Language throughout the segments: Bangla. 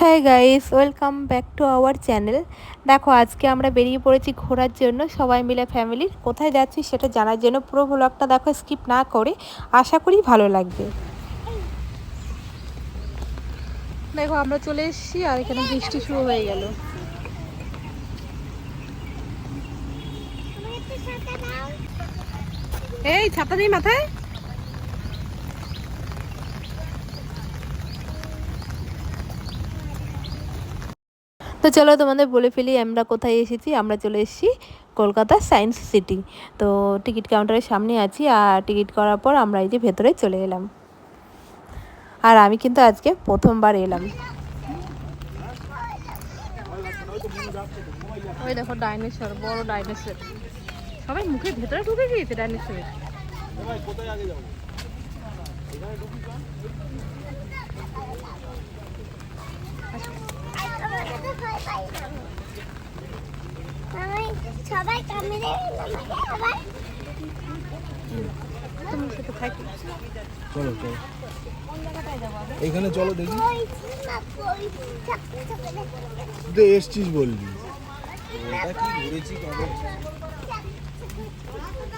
হ্যাঁ guys welcome back to our channel দেখো, আজকে আমরা বেরিয়ে পড়েছি ঘোরার জন্য, সবাই মিলে ফ্যামিলির কোথায় যাচ্ছি সেটা জানার জন্য পুরো ব্লগটা দেখো স্কিপ না করে। আশা করি ভালো লাগবে। দেখো, আমরা চলে এসেছি আর এখানে বৃষ্টি শুরু হয়ে গেল। এই, ছাতা নেই মাথায়? তো চলো তোমাদের বলে ফেলি আমরা কোথায় এসেছি? আমরা চলে এসেছি কলকাতা সায়েন্স সিটি। তো টিকিট কাউন্টারের সামনে আছি আর টিকিট করার পর আমরা এই যে ভেতরে চলে এলাম। আর আমি কিন্তু আজকে প্রথমবার এলাম। ওই দেখো ডাইনোসর বড় ডাইনোসর। সবাই মুখের ভেতরে ঢুকে গিয়েছে ডাইনোসরের সবাই ক্যামেরা আবার তুমি সেটা থাকি চলো চলো এইখানে চলো দেখি। তুই তো এসছিস বললি। ঘুরেছি কবে?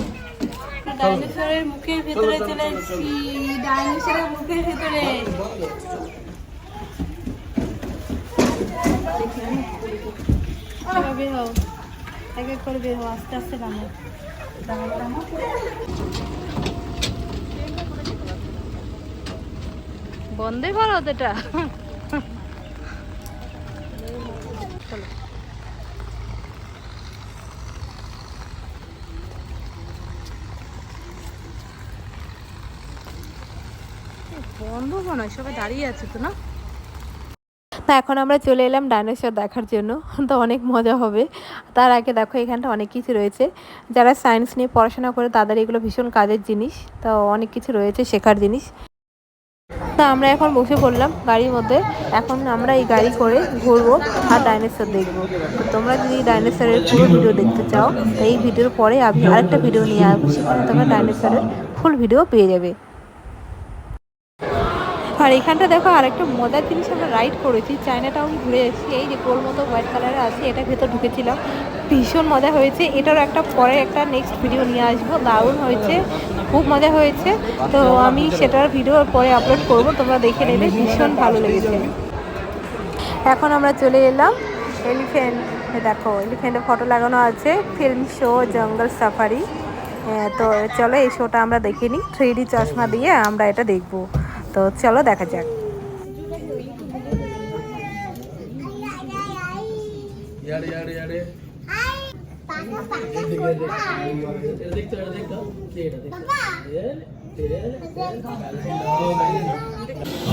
ডাইনোসরের মুখের ভেতরে চলে এসেছি ডাইনোসরের মুখের ভেতরে। বের হও। এক এক করে বের হও আস্তে আস্তে নামো। বন্ধে করো ওটা বন্ধ সবাই দাঁড়িয়ে আছে তো না? তা এখন আমরা চলে এলাম ডাইনোসর দেখার জন্য, তো অনেক মজা হবে। তার আগে দেখো, এখানটা অনেক কিছু রয়েছে। যারা সায়েন্স নিয়ে পড়াশোনা করে, তাদের এগুলো ভীষণ কাজের জিনিস, তো অনেক কিছু রয়েছে শেখার জিনিস। তা আমরা এখন বসে পড়লাম গাড়ির মধ্যে। এখন আমরা এই গাড়ি করে ঘুরবো আর ডাইনোসর দেখব। তো তোমরা যদি ডাইনোসরের পুরো ভিডিও দেখতে চাও এই ভিডিওর পরে আমি আরেকটা ভিডিও নিয়ে আসব, সেখানে তোমরা ডাইনোসরের ফুল ভিডিও পেয়ে যাবে। আর এখানটা দেখো আরেকটা মজার জিনিস আমরা রাইড করেছি চায়না টাউন ঘুরে এসেছি। এই যে গোল মতো হোয়াইট কালারের আছে এটা ভেতর ঢুকেছিলাম। ভীষণ মজা হয়েছে। এটার একটা পরে একটা নেক্সট ভিডিও নিয়ে আসব। দারুণ হয়েছে, খুব মজা হয়েছে। তো আমি সেটার ভিডিও পরে আপলোড করব। তোমরা দেখে নেবে, ভীষণ ভালো লেগেছে। এখন আমরা চলে এলাম এলিফ্যান্ট দেখো এলিফ্যান্টের ফটো লাগানো আছে। ফিল্ম শো জঙ্গল সাফারি তো চলো, এই শোটা আমরা দেখে নিই। থ্রি চশমা দিয়ে আমরা এটা দেখব। তো চলো দেখা যাক ইয়ারে ইয়ারে ইয়ারে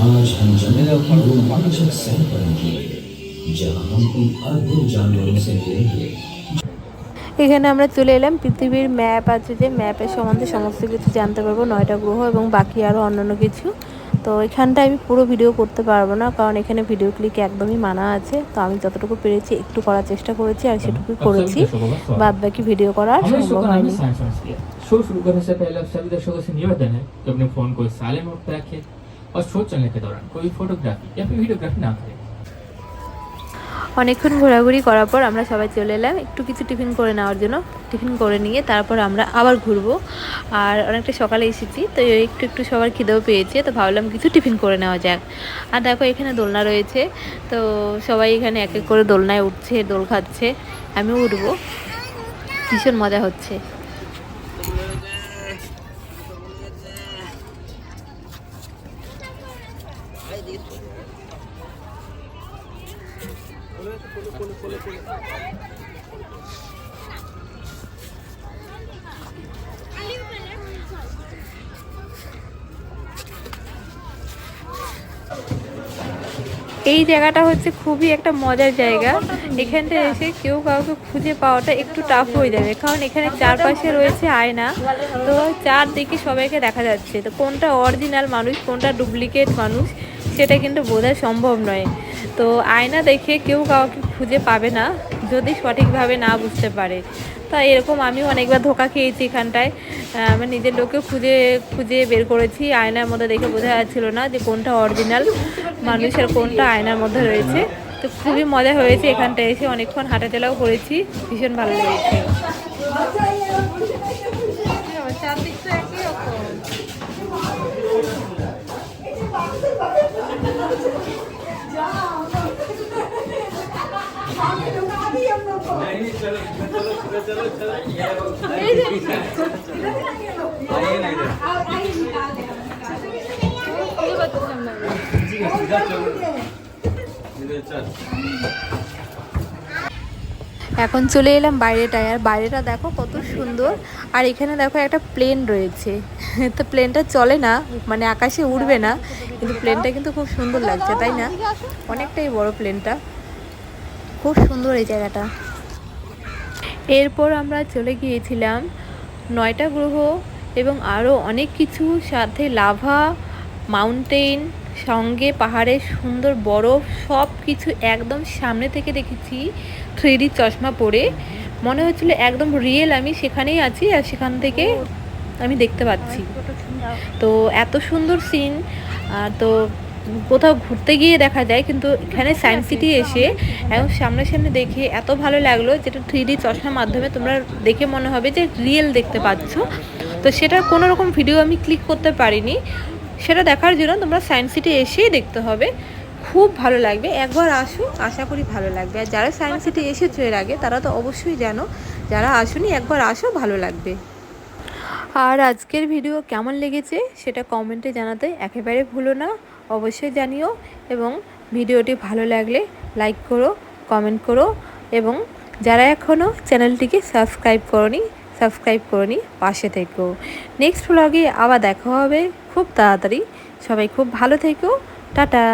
आज हम जंगल की रोमांचक सैर करेंगे जहाँ हम इन अद्भुत जानवरों से मिलेंगे এখানে আমরা চলে এলাম পৃথিবীর ম্যাপ আছে যে ম্যাপের সম্বন্ধে সমস্ত কিছু জানতে পারবো নয়টা গ্রহ এবং বাকি আরও অন্যান্য কিছু তো এখানটা আমি পুরো ভিডিও করতে পারবো না কারণ এখানে ভিডিও ক্লিক একদমই মানা আছে তো আমি যতটুকু পেরেছি একটু করার চেষ্টা করেছি আর সেটুকুই করেছি বাদ বাকি ভিডিও করা আর हमने সম্ভব शुक्राना হয়নি साइंस साइंस किया शो शुरू करने से पहले आप सभी दर्शकों से निवेदन है कि अपने फोन को साइलेंट मोड पर रखें और शो चलने के दौरान कोई फोटोग्राफी या फिर वीडियोग्राफी ना करें অনেকক্ষণ ঘোরাঘুরি করার পর আমরা সবাই চলে এলাম। একটু কিছু টিফিন করে নেওয়ার জন্য। টিফিন করে নিয়ে তারপর আমরা আবার ঘুরবো। আর অনেকটা সকালে এসেছি, তো একটু একটু সবার খিদেও পেয়েছে, তো ভাবলাম কিছু টিফিন করে নেওয়া যাক। আর দেখো, এখানে দোলনা রয়েছে, তো সবাই এখানে এক এক করে দোলনায় উঠছে, দোল খাচ্ছে। আমিও উঠবো। ভীষণ মজা হচ্ছে। এই জায়গাটা হচ্ছে খুবই একটা মজার জায়গা। এখানটা এসে কেউ কাউকে খুঁজে পাওয়াটা একটু টাফ হয়ে যাবে, কারণ এখানে চারপাশে রয়েছে আয়না। তো চারদিকে সবাইকে দেখা যাচ্ছে। তো কোনটা অরিজিনাল মানুষ, কোনটা ডুপ্লিকেট মানুষ? সেটা কিন্তু বোঝা সম্ভব নয়। তো আয়না দেখে কেউ কাউকে খুঁজে পাবে না যদি সঠিকভাবে না বুঝতে পারে। তা এরকম আমিও অনেকবার ধোকা খেয়েছি এখানটায়। আহ, আমি নিজের লোককে খুঁজে খুঁজে বের করেছি। আয়নার মধ্যে দেখে বোঝা যাচ্ছিল না যে কোনটা অরিজিনাল মানুষের কোনটা আয়নার মধ্যে রয়েছে। তো খুবই মজা হয়েছে এখানটায় এসে। অনেকক্ষণ হাঁটাচলাও করেছি। ভীষণ ভালো লেগেছে। এখন চলে এলাম বাইরেটায়, আর বাইরেটা দেখো কত সুন্দর। আর এখানে দেখো একটা প্লেন রয়েছে। তো প্লেনটা চলে না মানে আকাশে উড়বে না, কিন্তু প্লেনটা কিন্তু খুব সুন্দর লাগছে, তাই না? অনেকটাই বড় প্লেনটা খুব সুন্দর এই জায়গাটা। এরপর আমরা চলে গিয়েছিলাম নয়টা গ্রহ এবং আরও অনেক কিছু সাথে লাভা মাউন্টেন সঙ্গে পাহাড়ের সুন্দর বরফ সব কিছু একদম সামনে থেকে দেখেছি থ্রি চশমা পরে। মনে হচ্ছিল একদম রিয়েল আমি সেখানেই আছি আর সেখান থেকে আমি দেখতে পাচ্ছি। তো এত সুন্দর সিন তো কোথাও ঘুরতে গিয়ে দেখা যায়, কিন্তু এখানে সায়েন্স সিটি এসে একদম সামনাসামনি দেখে এত ভালো লাগল যেটা থ্রি ডি চশমার মাধ্যমে তোমরা দেখে মনে হবে যে রিয়েল দেখতে পাচ্ছ। তো সেটার কোনো রকম ভিডিও আমি ক্লিক করতে পারিনি। সেটা দেখার জন্য তোমরা সায়েন্স সিটি এসেই দেখতে হবে। খুব ভালো লাগবে। একবার আসো, আশা করি ভালো লাগবে। আর যারা সায়েন্স সিটি এসেছ এর আগে, তারা তো অবশ্যই জানো, যারা আসুনি, একবার আসো, ভালো লাগবে। আর আজকের ভিডিও কেমন লেগেছে, সেটা কমেন্টে জানাতে একেবারে ভুলো না। অবশ্যই জানিও এবং ভিডিওটি ভালো লাগলে লাইক করো, কমেন্ট করো এবং যারা এখনও চ্যানেলটিকে সাবস্ক্রাইব করনি সাবস্ক্রাইব করনি, পাশে থেকো। নেক্সট ব্লগে আবার দেখা হবে। খুব তাড়াতাড়ি। সবাই খুব ভালো থেকো। টাটা।